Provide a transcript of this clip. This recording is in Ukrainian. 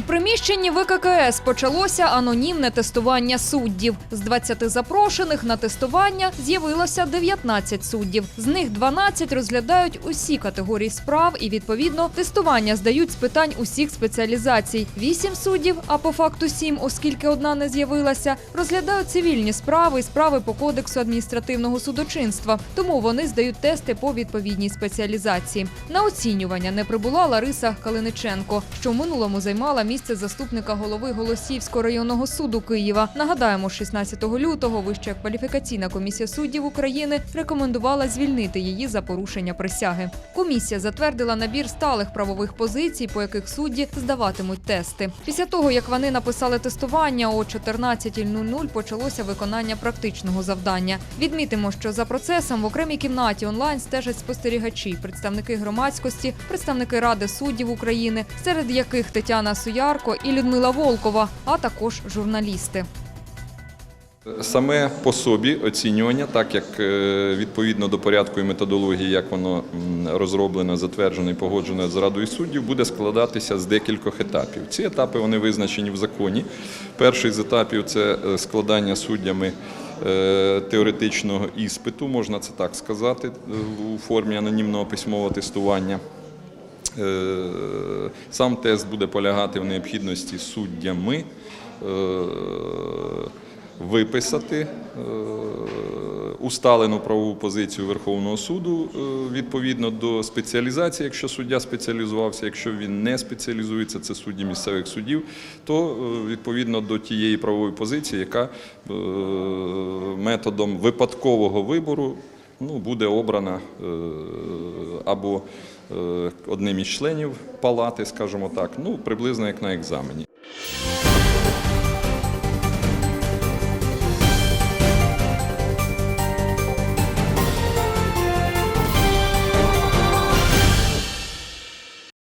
приміщенні ВККС почалося анонімне тестування суддів. З 20 запрошених на тестування з'явилося 19 суддів. З них 12 розглядають усі категорії справ і відповідно тестування здають з питань усіх спеціалізацій. Вісім суддів, а по факту сім, оскільки одна не з'явилася, розглядають цивільні справи і справи по кодексу адміністративного судочинства. Тому вони здають тести по відповідній спеціалізації. На оцінювання не прибула Лариса Калиниченко, що в минулому займала місце заступника голови Голосіївського районного суду Києва. Нагадаємо, 16 лютого Вища кваліфікаційна комісія суддів України рекомендувала звільнити її за порушення присяги. Комісія затвердила набір сталих правових позицій, по яких судді здаватимуть тести. Після того, як вони написали тестування, о 14.00 почалося виконання практичного завдання. Відмітимо, що за процесом в окремій кімнаті онлайн стежать спостерігачі, представники громадськості, представники Ради суддів України, серед яких Тетяна Суярко і Людмила Волкова, а також журналісти. Саме по собі оцінювання, так як е, відповідно до порядку і методології, як воно розроблено, затверджено і погоджено з Радою суддів, буде складатися з декількох етапів. Ці етапи вони визначені в законі. Перший з етапів це е, складання суддями е, теоретичного іспиту, можна це так сказати, у формі анонімного письмового тестування. Сам тест буде полягати в необхідності суддями е, виписати е, усталену правову позицію Верховного суду е, відповідно до спеціалізації, якщо суддя спеціалізувався, якщо він не спеціалізується, це судді місцевих судів, то відповідно до тієї правової позиції, яка методом випадкового вибору ну, буде обрана або одним із членів палати, скажімо так, ну приблизно як на екзамені.